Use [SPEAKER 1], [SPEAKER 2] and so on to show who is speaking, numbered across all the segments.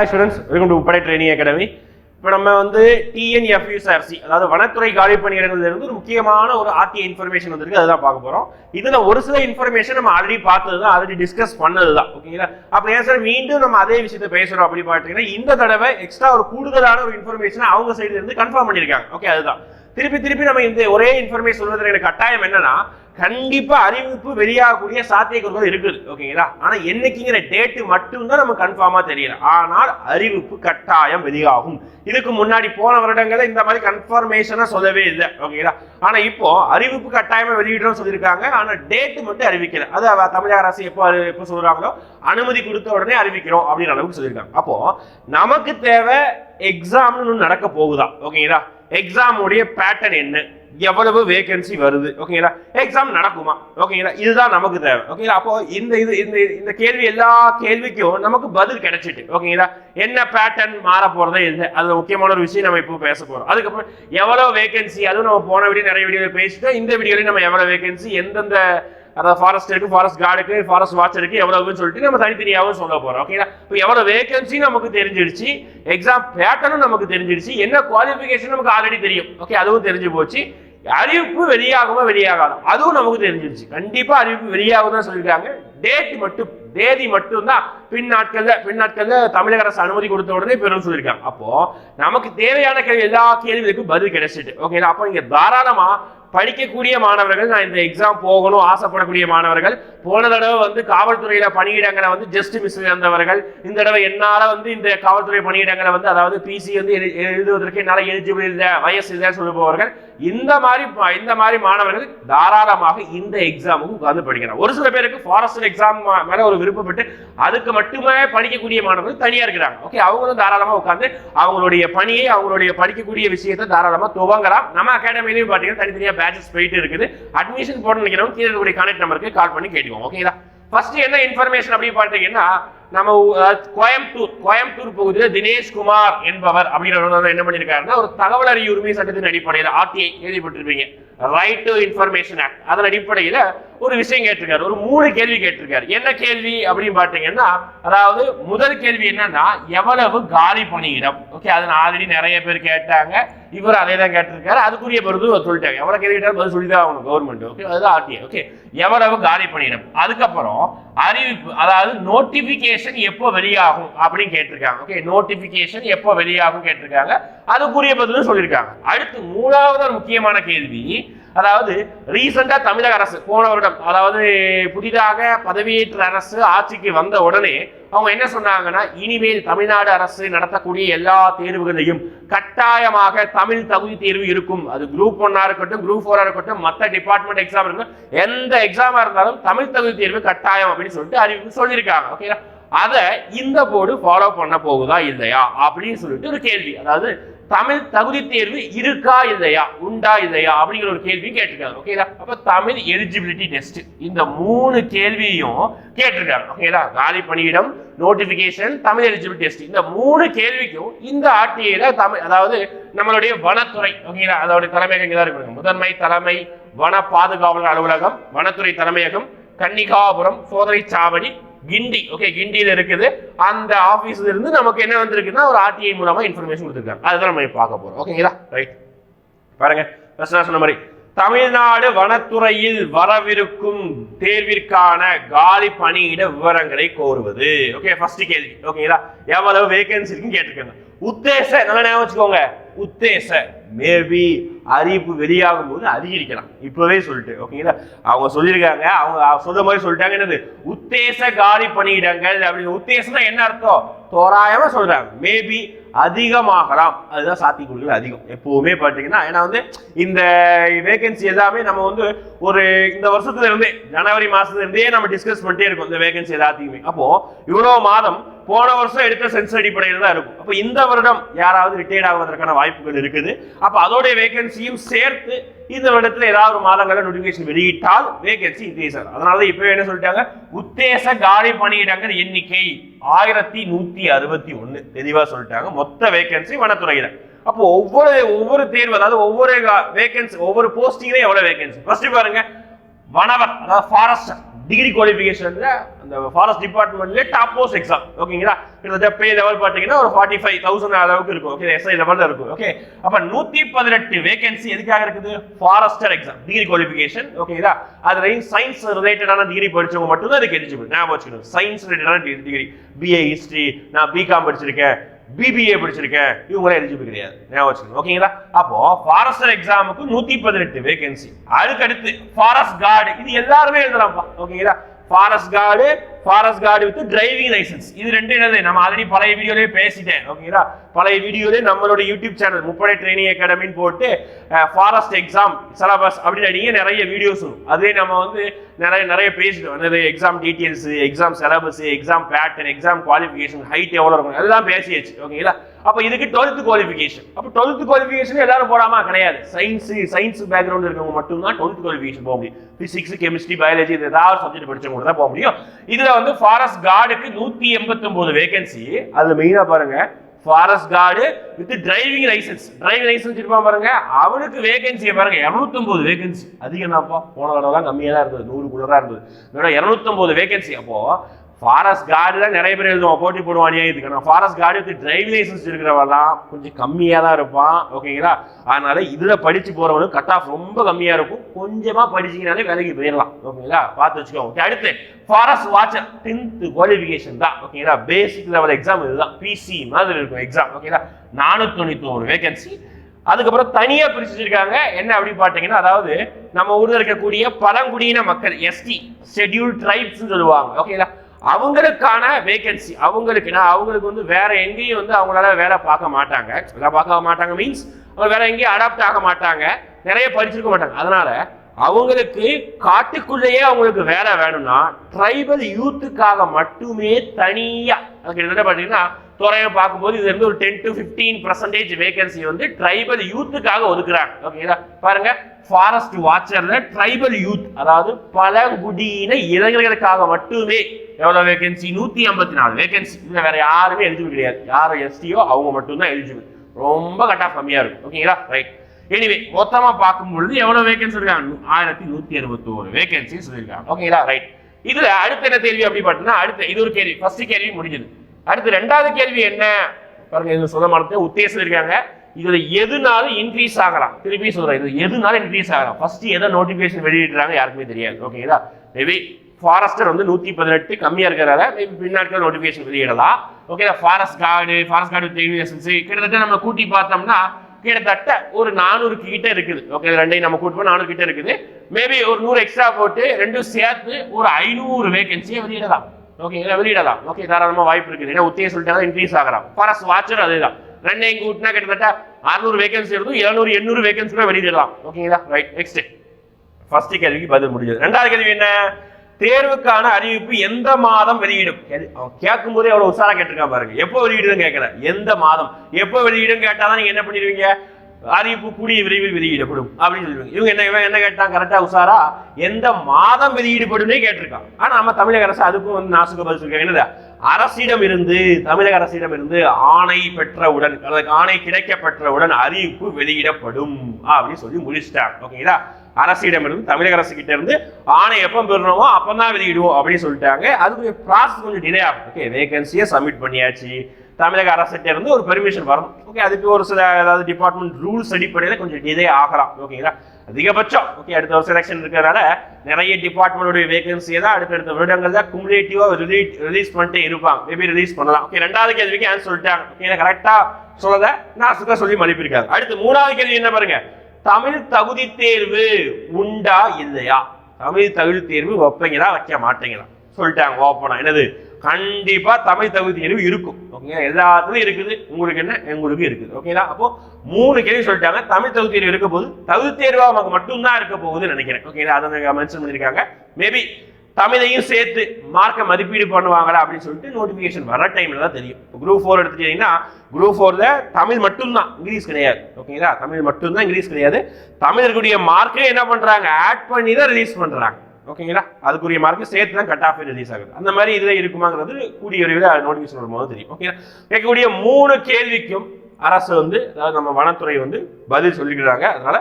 [SPEAKER 1] Hi students welcome to படை training academy இப்போ நம்ம வந்து டிஎன்எஃப்யூஎஸ்ஆர்சி அதாவது வனத்துறை காலி பணியிடங்கள்லேருந்து ஒரு முக்கியமான ஒரு ஆர்டிஐ இன்ஃபர்மேஷன் வந்திருக்கு அதுதான் பார்க்க போகிறோம் இதில் ஒரு சில இன்ஃபர்மேஷன் நம்ம ஆல்ரெடி பார்த்தது தான் ஆல்ரெடி டிஸ்கஸ் பண்ணது தான் ஓகேங்களா அப்போ ஏன் சார் மீண்டும் நம்ம அதே விஷயத்தை பேசுகிறோம் அப்படி பார்த்தீங்கன்னா இந்த தடவை எக்ஸ்ட்ரா ஒரு கூடுதலான ஒரு இன்ஃபர்மேஷனை அவங்க சைடுலேருந்து கன்ஃபார்ம் பண்ணியிருக்காங்க ஓகே அதுதான். திருப்பி திருப்பி நம்ம இந்த ஒரே இன்ஃபர்மேஷன் சொல்வதில் எனக்கு கட்டாயம் என்னன்னா கண்டிப்பா அறிவிப்பு வெளியாகக்கூடிய சாத்தியக்கூறுகள் இருக்குது ஓகேங்களா? ஆனா என்னைக்குங்கிற டேட்டு மட்டும்தான் நம்ம கன்ஃபார்மா தெரியல. ஆனால் அறிவிப்பு கட்டாயம் வெளியாகும். இதுக்கு முன்னாடி போன வருடங்கள்ல இந்த மாதிரி கன்ஃபர்மேஷனா சொல்லவே இல்லை ஓகேங்களா? ஆனா இப்போ அறிவிப்பு கட்டாயமா வெளியிடுறோம் சொல்லியிருக்காங்க. ஆனா டேட்டு மட்டும் அறிவிக்கல. அது தமிழக அரசு எப்போ எப்போ சொல்றாங்களோ அனுமதி கொடுத்த உடனே அறிவிக்கிறோம் அப்படின்ற அளவுக்கு சொல்லியிருக்காங்க. அப்போ நமக்கு தேவை எக்ஸாம்னு நடக்க போகுதா ஓகேங்களா? எக்ஸாமுடைய பேட்டர்ன் என்ன? எவ்வளவு வேகன்சி வருது? ஓகேங்களா எக்ஸாம் நடக்குமா? ஓகேங்களா இதுதான் நமக்கு தேவை. ஓகேங்களா அப்போ இந்த இது இந்த இந்த கேள்வி எல்லா கேள்விக்கும் நமக்கு பதில் கிடைச்சிட்டு ஓகேங்களா என்ன பேட்டர்ன் மாற போறதே இல்லை. அது முக்கியமான ஒரு விஷயம் நம்ம இப்போ பேச போறோம். அதுக்கப்புறம் எவ்வளவு வேகன்சி அதுவும் நம்ம போன வீடியோ நிறைய வீடியோ பேசிட்டோம். இந்த வீடியோலையும் நம்ம எவ்வளவு வேகன்சி எந்தெந்த அதாவது ஃபாரஸ்ட் இருக்கு ஃபாரஸ்ட் கார்டுக்கு ஃபாரஸ்ட் வாட்சருக்கு எவ்வளவுன்னு சொல்லிட்டு நம்ம தனித்தனியாகவும் சொல்ல போறோம். ஓகேங்களா இப்போ எவ்வளவு வேகன்சி நமக்கு தெரிஞ்சிடுச்சு. எக்ஸாம் பேட்டர்னும் நமக்கு தெரிஞ்சிடுச்சு. என்ன குவாலிஃபிகேஷன் நமக்கு ஆல்ரெடி தெரியும். ஓகே அதுவும் தெரிஞ்சு போச்சு. அறிவிப்பு வெளியாகுமா வெளியாகாது? அதுவும் நமக்கு தெரிஞ்சிருச்சு. கண்டிப்பா அறிவிப்பு வெளியாகும் தான் சொல்லியிருக்காங்க. டேட் மட்டும் தேதி மட்டும்தான் பின் நாட்கள்ல பின் நாட்கள்ல தமிழக அரசு அனுமதி கொடுத்த உடனே பெரும் சொல்லியிருக்காங்க. அப்போ நமக்கு தேவையான கேள்வி எல்லா கேள்விகளுக்கும் பதில் கிடைச்சிட்டு. ஓகேங்களா அப்போ நீங்க தாராளமா படிக்கக்கூடிய மாணவர்கள் நான் இந்த எக்ஸாம் போகணும் ஆசைப்படக்கூடிய மாணவர்கள் போன தடவை வந்து காவல்துறையில பணியிடங்களை வந்து ஜஸ்ட் மிஸ் இருந்தவர்கள் இந்த தடவை என்னால வந்து இந்த காவல்துறை பணியிடங்களை வந்து அதாவது பிசி வந்து எழு- எழுதுவதற்கு என்னால் எலிஜிபிள் இல்லை வயசு இல்லை சொல்லுபவர்கள். இந்த மாதிரி இந்த மாதிரி மாணவர்கள் தாராளமாக இந்த எக்ஸாமுக்கு உட்கார்ந்து படிக்கிறாங்க ஒரு சில பேருக்கு ஃபாரஸ்ட் எக்ஸாம் மேல ஒரு விருப்பப்பட்டு அதுக்கு மட்டுமே படிக்கக்கூடிய மாணவர்கள் தனியா இருக்கிறாங்க. ஓகே அவங்களும் தாராளமாக உட்கார்ந்து அவங்களுடைய பணியை அவங்களுடைய படிக்கக்கூடிய விஷயத்தை தாராளமாக துவங்கலாம். நம்ம அகாடமிலையும் பார்த்தீங்கன்னா தனித்தனியாக பேச்சஸ் போயிட்டு இருக்குது. அட்மிஷன் போட நினைக்கிறவங்க கீழே இருக்கக்கூடிய கான்டாக்ட் நம்பருக்கு கால் பண்ணி கேட்டுக்கோங்க. ஓகேங்களா ஃபர்ஸ்ட் என்ன இன்ஃபர்மேஷன் அப்படி பார்த்தீங்கன்னா நம்ம கோயம்புத்தூர் கோயம்புத்தூர் பகுதியில் தினேஷ்குமார் என்பவர் அப்படின்றவர் வந்து என்ன பண்ணியிருக்காருன்னா ஒரு தகவல் அறிவு உரிமை சட்டத்தின் அடிப்படையில் ஆர்டிஐ கேள்விப்பட்டிருப்பீங்க. ரைட் டு இன்ஃபர்மேஷன் ஆக்ட் அதன் அடிப்படையில் ஒரு விஷயம் கேட்டிருக்காரு ஒரு மூணு கேள்வி கேட்டிருக்காரு. என்ன கேள்வி அப்படின்னு பார்த்தீங்கன்னா அதாவது முதல் கேள்வி என்னன்னா எவ்வளவு காலி பணியிடம்? ஓகே அது ஆல்ரெடி நிறைய பேர் கேட்டாங்க. இவர் அதே தான் கேட்டிருக்காரு. அதுக்குரிய பொறுத்து சொல்லிட்டாங்க எவ்வளோ கேள்வி கேட்டாலும் பதில் சொல்லி தான் ஆகணும் கவர்மெண்ட் ஓகே அதுதான் ஆர்டிஐ ஓகே எவ்வளவு காலி பணியிடம்? அதுக்கப்புறம் அறிவிப்பு அதாவது நோட்டிபிகேஷன் எப்போ வெளியாகும் அப்படின்னு கேட்டிருக்காங்க. ஓகே நோட்டிபிகேஷன் எப்போ வெளியாகும் கேட்டிருக்காங்க. அதுக்குரிய பதிலும் சொல்லியிருக்காங்க. அடுத்து மூணாவது ஒரு முக்கியமான கேள்வி அதாவது ரீசெண்டாக தமிழக அரசு போன வருடம் அதாவது புதிதாக பதவியேற்ற அரசு ஆட்சிக்கு வந்த உடனே அவங்க என்ன சொன்னாங்கன்னா இனிமேல் தமிழ்நாடு அரசு நடத்தக்கூடிய எல்லா தேர்வுகளையும் கட்டாயமாக தமிழ் தகுதி தேர்வு இருக்கும். அது குரூப் ஒன்னா இருக்கட்டும் குரூப் ஃபோரா இருக்கட்டும் மற்ற டிபார்ட்மெண்ட் எக்ஸாம் இருக்கட்டும் எந்த எக்ஸாமா இருந்தாலும் தமிழ் தகுதி தேர்வு கட்டாயம் அப்படின்னு சொல்லிட்டு அறிவிப்பு சொல்லியிருக்காங்க. ஓகேங்களா அதை இந்த போர்டு ஃபாலோ பண்ண போகுதா இல்லையா அப்படின்னு சொல்லிட்டு ஒரு கேள்வி. அதாவது தமிழ் தகுதி தேர்வு இருக்கா இல்லையா? உண்டா இல்லையா? அப்படிங்கிற ஒரு கேள்வி கேட்டிருக்காங்க ஓகேங்களா அப்ப தமிழ் எலிஜிபிலிட்டி டெஸ்ட் இந்த மூணு கேள்வியும் கேட்டிருக்காங்க ஓகேங்களா காலி பணியிடம் நோட்டிபிகேஷன் தமிழ் எலிஜிபிலிட்டி டெஸ்ட் இந்த மூணு கேள்விக்கும் இந்த ஆர்டிஐல தமிழ் அதாவது நம்மளுடைய வனத்துறை ஓகேங்களா அதோடைய தலைமையகம் இங்கே தான் இருக்கு. முதன்மை தலைமை வன பாதுகாவலர் அலுவலகம் வனத்துறை தலைமையகம் கன்னிகாபுரம் சோதனை சாவடி கிண்டி ஓகே கிண்டியில் இருக்குது. அந்த ஆபீஸ்ல இருந்து நமக்கு என்ன வந்திருக்குன்னா ஒரு ஆர்டிஐ மூலமாக இன்ஃபர்மேஷன் கொடுத்துருக்காங்க. அதுதான் நம்ம பார்க்க போகிறோம் ஓகேங்களா ரைட் பாருங்க சொன்ன மாதிரி தமிழ்நாடு வனத்துறையில் வரவிருக்கும் தேர்விற்கான காலி பணியிட விவரங்களை கோருவது. ஓகே ஃபர்ஸ்ட் கேள்வி. ஓகேங்களா எவ்வளவு வேகன்சி இருக்குன்னு கேட்டிருக்காங்க. உத்தேச நல்லா ஞாபகம் வச்சுக்கோங்க. உத்தேச மேபி அறிவிப்பு வெளியாகும் போது அதிகரிக்கலாம். இப்பவே சொல்லிட்டு ஓகேங்களா அவங்க சொல்லியிருக்காங்க அவங்க சொல்ற மாதிரி சொல்லிட்டாங்க என்னது? உத்தேச காலி பணியிடங்கள் அப்படின்னு உத்தேசம்னா என்ன அர்த்தம்? தோராயமா சொல்றாங்க. மேபி அதிகமாகலாம். அதுதான் சாத்தியக்கூறுகள் அதிகம். எப்பவுமே பார்த்தீங்கன்னா ஏன்னா வந்து இந்த வேகன்சி எல்லாமே நம்ம வந்து ஒரு இந்த வருஷத்துல இருந்தே ஜனவரி மாசத்துல இருந்தே நம்ம டிஸ்கஸ் பண்ணிட்டே இருக்கோம் இந்த வேகன்சி எல்லாத்தையுமே. அப்போ இவ்வளவு மாதம் போன வருஷம் எடுத்த சென்ஸ் அடிப்படையில் தான் இருக்கும். அப்போ இந்த வருடம் யாராவது ரிட்டையர்ட் ஆகுவதற்கான வாய்ப்புகள் இருக்குது. அப்போ அதோடைய வேகன்சியும் சேர்த்து இந்த வருடத்துல ஏதாவது ஒரு மாதங்களில் நோட்டிஃபிகேஷன் வெளியிட்டால் வேகன்சி இன்க்ரீஸ் ஆகும். அதனால இப்போ என்ன சொல்லிட்டாங்க? உத்தேச காலி பணியிடங்கள் எண்ணிக்கை ஆயிரத்தி நூத்தி அறுபத்தி ஒன்னு. தெளிவா சொல்லிட்டாங்க. மொத்த வேகன்சி வனத்துறையில. அப்போ ஒவ்வொரு ஒவ்வொரு தேர்வு அதாவது ஒவ்வொரு வேகன்சி ஒவ்வொரு போஸ்டிங்லயும் எவ்வளவு வேகன்சி ஃபர்ஸ்ட் பாருங்க. வனவர் அதாவது ஃபாரஸ்டர் டிகிரி குவாலிஃபிகேஷன்ல அந்த ஃபாரஸ்ட் டிபார்ட்மெண்ட்ல டாப் போஸ்ட் எக்ஸாம் ஓகேங்களா கிட்டத்தட்ட பே லெவல் பார்த்தீங்கன்னா ஒரு ஃபார்ட்டி ஃபைவ் தௌசண்ட் அளவுக்கு இருக்கும். ஓகே எஸ்ஐ லெவலில் இருக்கும். ஓகே அப்போ நூற்றி பதினெட்டு வேகன்சி எதுக்காக இருக்குது? ஃபாரஸ்டர் எக்ஸாம் டிகிரி குவாலிஃபிகேஷன் ஓகேங்களா அதுலயும் சயின்ஸ் ரிலேட்டடான டிகிரி படிச்சவங்க மட்டும் தான் அதுக்கு எலிஜிபிள் ஞாபகம் வச்சுக்கணும். சயின்ஸ் ரிலேட்டடான டிகிரி பிஏ ஹிஸ்ட்ரி நான் பிகாம் படிச்சிருக்கேன். பிபிஏ படிச்சிருக்கேன். இவங்களாம் எலிஜிபிள் கிடையாது. ஞாபகம் வச்சுக்கோங்க. ஓகேங்களா அப்போ ஃபாரஸ்டர் எக்ஸாமுக்கு நூத்தி பதினெட்டு வேகன்சி அதுக்கடுத்து ஃபாரஸ்ட் கார்டு இது எல்லாருமே எழுதலாம்ப்பா. ஓகேங்களா forest guard forest guard with driving licence இது ரெண்டு என்னது? நம்ம ஆல்ரெடி பழைய வீடியோலேயே பேசிட்டேன். ஓகேங்களா பழைய வீடியோலேயே நம்மளோட யூடியூப் சேனல் முப்படை ட்ரைனிங் அகாடமின்னு போட்டு ஃபாரஸ்ட் எக்ஸாம் சிலபஸ் அப்படின்னு அடிங்க நிறைய வீடியோஸ் அதே நம்ம வந்து நிறைய நிறைய பேசிட்டோம் நிறைய exam details exam syllabus exam pattern exam qualification height எவ்வளோ இருக்கும் எல்லாம் பேசியாச்சு. ஓகேங்களா அப்போ இதுக்கு டுவெல்த் குவாலிஃபிகேஷன் அப்போ டுவெல்த் குவாலிஃபிகேஷன் எல்லாரும் போடாமா கிடையாது. சயின்ஸ் சயின்ஸ் பேக்ரவுண்ட் இருக்கவங்க மட்டும்தான் டுவெல்த் குவாலிஃபிகேஷன் போக முடியும். பிசிக்ஸ் கெமிஸ்ட்ரி பயாலஜி இது ஏதாவது சப்ஜெக்ட் படிச்சவங்க தான் போக முடியும். இதுல வந்து ஃபாரஸ்ட் கார்டுக்கு நூத்தி எண்பத்தி ஒன்பது வேகன்சி அது மெயினா பாருங்க. Forest guard with driving licence driving licence இருப்பான் பாருங்க. அவனுக்கு வேகன்சியை பாருங்க. இரநூத்தொன்பது வேகன்சி அதிகம் என்னப்பா போன தடவை கம்மியாக தான் இருந்தது. நூறு தான் இருந்தது. இதோட இரநூத்தொன்பது வேகன்சி அப்போ ஃபாரஸ்ட் கார்டு தான் நிறைய பேர் எழுதுவான் போட்டி போடுவானே இதுக்கு நான் forest guard with driving licence இருக்கிறவெல்லாம் கொஞ்சம் கம்மியாக தான் இருப்பான் ஓகேங்களா அதனால இதில் படித்து போகிறவனுக்கு கட் ஆஃப் ரொம்ப கம்மியாக இருக்கும். கொஞ்சமாக படிச்சீங்கனாலே வேலைக்கு போயிடலாம் ஓகேங்களா பார்த்து வச்சுக்கோங்க அடுத்து ஃபாரஸ்ட் வாட்சர் டென்த்து குவாலிஃபிகேஷன் தான் ஓகேங்களா பேசிக் லெவல் எக்ஸாம் இதுதான். பிசி மாதிரி இருக்கும் எக்ஸாம் ஓகேங்களா நானூற்றி தொண்ணூத்தி ஒரு வேகன்சி அதுக்கப்புறம் தனியா பிரிச்சு என்ன அப்படி பார்த்தீங்கன்னா அதாவது நம்ம ஊர்ல இருக்கக்கூடிய பழங்குடியின மக்கள் எஸ்டி ஷெட்யூல் ட்ரைப்ஸ் சொல்லுவாங்க ஓகேங்களா அவங்களுக்கான வேகன்சி அவங்களுக்கு நான் அவங்களுக்கு வந்து வேற எங்கேயும் வந்து அவங்களால வேலை பார்க்க மாட்டாங்க. வேலை பார்க்க மாட்டாங்க மீன்ஸ் அவங்க வேற எங்கேயும் அடாப்ட் ஆக மாட்டாங்க. நிறைய படிச்சிருக்க மாட்டாங்க. அதனால அவங்களுக்கு காட்டுக்குள்ளேயே அவங்களுக்கு வேலை வேணும்னா ட்ரைபல் யூத்துக்காக மட்டுமே தனியாக அதுக்கு கிட்டத்தட்ட பார்த்தீங்கன்னா துறையை பார்க்கும்போது இது வந்து ஒரு ten to fifteen percentage vacancy வந்து ட்ரைபல் யூத்துக்காக ஒதுக்குறாங்க. ஓகேங்களா பாருங்க ஃபாரஸ்ட் வாட்சர்ல ட்ரைபல் யூத் அதாவது பழங்குடியின இளைஞர்களுக்காக மட்டுமே எவ்வளோ வேகன்சி நூற்றி ஐம்பத்தி நாலு வேகன்சி இதில் வேற யாருமே எலிஜிபிள் கிடையாது. யாரும் எஸ்டியோ அவங்க மட்டும்தான் எலிஜிபிள் ரொம்ப கட் ஆஃப் கம்மியாக இருக்கும். ஓகேங்களா ரைட் எனிவே மொத்தமாக பார்க்கும் பொழுது எவ்வளவு வேகன்சி இருக்காங்க? ஆயிரத்தி நூற்றி அறுபத்தோரு வேகன்சி சொல்லியிருக்காங்க ஓகேங்களா ரைட் இதில் அடுத்த என்ன கேள்வி அப்படி பார்த்தீங்கன்னா அடுத்த இது ஒரு கேள்வி. ஃபர்ஸ்ட் கேள்வி முடிஞ்சது. அடுத்து ரெண்டாவது கேள்வி என்ன? பாருங்க இது சொல்ல உத்தேசம் இருக்காங்க இதுல எதுனாலும் இன்க்ரீஸ் ஆகலாம்? திருப்பி சொல்றேன் இது எதுனாலும் இன்க்ரீஸ் ஆகலாம்? ஃபர்ஸ்ட் எதை நோட்டிபிகேஷன் வெளியிடுறாங்க யாருக்குமே தெரியாது. ஓகேங்களா மேபி ஃபாரஸ்டர் வந்து நூற்றி பதினெட்டு கம்மியாக இருக்கிறதால மேபி பின்னாட்கள் நோட்டிபிகேஷன் வெளியிடலாம். Okay forest guard forest guard licence கிட்டத்தட்ட நம்ம கூட்டி பார்த்தோம்னா கிட்டத்தட்ட ஒரு நானூறு கிட்ட இருக்குது. ஓகே ரெண்டையும் நம்ம கூட்டு போய் நானூறு கிட்ட இருக்குது. மேபி ஒரு நூறு எக்ஸ்ட்ரா போட்டு ரெண்டும் சேர்த்து ஒரு ஐநூறு வேகன்சியை வெளியிடலாம். ஓகேங்களா வெளியிடலாம். ஓகே தாராளமாக வாய்ப்பு இருக்குது. ஏன்னா உத்திய சொல்லிட்டாங்க இன்க்ரீஸ் ஆகலாம். பரஸ் வாட்சர் அதுதான். ரெண்டையும் கூட்டினா கிட்டத்தட்ட அறுநூறு வேகன்சி இருக்கும் எழுநூறு எண்ணூறு வேகன்சி கூட வெளியிடலாம். ஓகேங்களா ரைட் நெக்ஸ்ட் ஃபர்ஸ்ட் கேள்விக்கு பதில் முடிஞ்சது. ரெண்டாவது கேள்வி என்ன? தேர்வுக்கான அறிவிப்பு எந்த மாதம் வெளியிடும்? கேட்கும் போதே எவ்வளவு உசாரா கேட்டிருக்கான் பாருங்க. எப்போ வெளியிடுதுன்னு கேட்கல. எந்த மாதம்? எப்போ வெளியிடும் கேட்டாதான் நீங்க என்ன பண்ணிடுவீங்க? அறிவிப்பு கூடிய விரைவில் வெளியிடப்படும் அப்படின்னு சொல்லுவாங்க இவங்க என்ன இவன் என்ன கேட்டான்? கரெக்டாக உசாரா எந்த மாதம் வெளியிடப்படும்னே கேட்டிருக்கான். ஆனால் நம்ம தமிழக அரசு அதுக்கும் வந்து நாசுக்கு பதில் சொல்லிருக்காங்க. என்னது? அரசிடம் இருந்து தமிழக அரசிடம் இருந்து ஆணை பெற்றவுடன் அதற்கு ஆணை கிடைக்க பெற்றவுடன் அறிவிப்பு வெளியிடப்படும் அப்படின்னு சொல்லி முடிச்சிட்டாங்க. ஓகேங்களா? அரசிடம் இருந்து தமிழக அரசு கிட்ட இருந்து ஆணை எப்போ பெறுறோமோ அப்பதான் வெளியிடுவோம் அப்படின்னு சொல்லிட்டாங்க. அதுக்கு ப்ராசஸ் கொஞ்சம் டிலே ஆகும் ஓகே வேகன்சியை சப்மிட் பண்ணியாச்சு. தமிழக அரசிட்ட இருந்து ஒரு பெர்மிஷன் வரும். ஓகே அதுக்கு ஒரு சில ஏதாவது டிபார்ட்மெண்ட் ரூல்ஸ் அடிப்படையில் கொஞ்சம் டிலே ஆகலாம். ஓகேங்களா அதிகபட்சம். ஓகே அடுத்த வருஷம் செலெக்ஷன் இருக்கிறனால நிறைய டிபார்ட்மெண்டோட வேகன்சியை தான் அடுத்தடுத்த வருடங்கள் தான் குமுலேட்டிவாக ரிலீஸ் ரிலீஸ் பண்ணிட்டே இருப்பாங்க. மேபி ரிலீஸ் பண்ணலாம். ஓகே ரெண்டாவது கேள்விக்கு ஆன்சர் சொல்லிட்டாங்க. ஓகே கரெக்டாக சொல்லத நான் சுத்தா சொல்லி மதிப்பிருக்காங்க அடுத்து மூணாவது கேள்வி என்ன பாருங்க? தமிழ் தகுதி தேர்வு உண்டா இல்லையா? தமிழ் தகுதி தேர்வு வைப்பீங்களா வைக்க மாட்டீங்களா? சொல்லிட்டாங்க. ஓப்பனா. என்னது? கண்டிப்பா தமிழ் தகுதி தேர்வு இருக்கும். ஓகேங்களா எல்லாத்துலையும் இருக்குது. உங்களுக்கு என்ன? எங்களுக்கு இருக்குது. ஓகேங்களா அப்போ மூணு கேள்வி சொல்லிட்டாங்க. தமிழ் தகுதி தேர்வு இருக்க போது தகுதி தேர்வா அவங்க மட்டும்தான் இருக்க போகுதுன்னு நினைக்கிறேன். ஓகேங்களா அதை மென்ஷன் பண்ணியிருக்காங்க. மேபி தமிழையும் சேர்த்து மார்க்கை மதிப்பீடு பண்ணுவாங்களா அப்படின்னு சொல்லிட்டு நோட்டிஃபிகேஷன் வர டைம்ல தான் தெரியும். குரூப் ஃபோர் எடுத்துட்டீங்கன்னா குரூப் ஃபோர்ல தமிழ் மட்டும்தான். இங்கிலீஷ் கிடையாது. ஓகேங்களா தமிழ் மட்டும்தான் இங்கிலீஷ் கிடையாது. தமிழ் இருக்கக்கூடிய மார்க்கே என்ன பண்றாங்க? ஆட் பண்ணி தான் ரிலீஸ் பண்றாங்க. ஓகேங்களா? அதுக்குரிய மார்க்கு சேர்த்து தான் கட் ஆஃப் ரிலீஸ் ஆகுது. அந்த மாதிரி இதில் இருக்குமாங்கிறது கூடிய விரைவில் நோட்டிஃபிகேஷன் வரும்போது தெரியும். ஓகே கேட்கக்கூடிய மூணு கேள்விக்கும் அரசு வந்து அதாவது நம்ம வனத்துறை வந்து பதில் சொல்லிக்கிறாங்க அதனால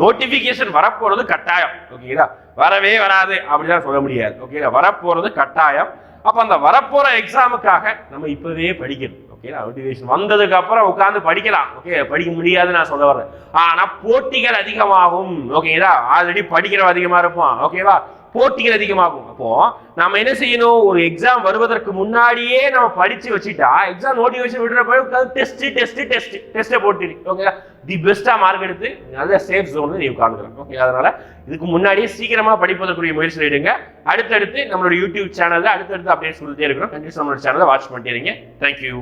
[SPEAKER 1] நோட்டிபிகேஷன் வரப்போறது கட்டாயம். ஓகேங்களா? வரவே வராது அப்படிதான் சொல்ல முடியாது. ஓகேங்களா? வரப்போறது கட்டாயம். அப்ப அந்த வரப்போற எக்ஸாமுக்காக நம்ம இப்பவே படிக்கணும். ஓகேங்களா? நோட்டிபிகேஷன் வந்ததுக்கு அப்புறம் உட்காந்து படிக்கலாம். ஓகே படிக்க முடியாதுன்னு நான் சொல்ல வரேன் ஆனா போட்டிகள் அதிகமாகும். ஓகேங்களா? ஆல்ரெடி படிக்கிறவன் அதிகமா இருப்பான். ஓகேவா? போட்டிகள் அதிகமாகும். அப்போ நம்ம என்ன செய்யணும்? ஒரு எக்ஸாம் வருவதற்கு முன்னாடியே நம்ம படிச்சு வச்சுட்டா எக்ஸாம் நோட்டிஃபிகேஷன் விடுற போய் டெஸ்ட் டெஸ்ட் டெஸ்ட் டெஸ்ட்டை போட்டு ஓகே தி பெஸ்டா மார்க் எடுத்து நல்ல சேஃப் ஜோன் நீ உட்காந்துக்கலாம் ஓகே அதனால இதுக்கு முன்னாடியே சீக்கிரமா படிப்பதற்குரிய முயற்சி எடுங்க. அடுத்தடுத்து நம்மளோட யூடியூப் சேனல்ல அடுத்தடுத்து அப்டேட் சொல்லிட்டே இருக்கிறோம் கண்டிப்பா நம்மளோட சேனலை வாட்ச் பண்ணிட்டே இருங்க. தேங்க்யூ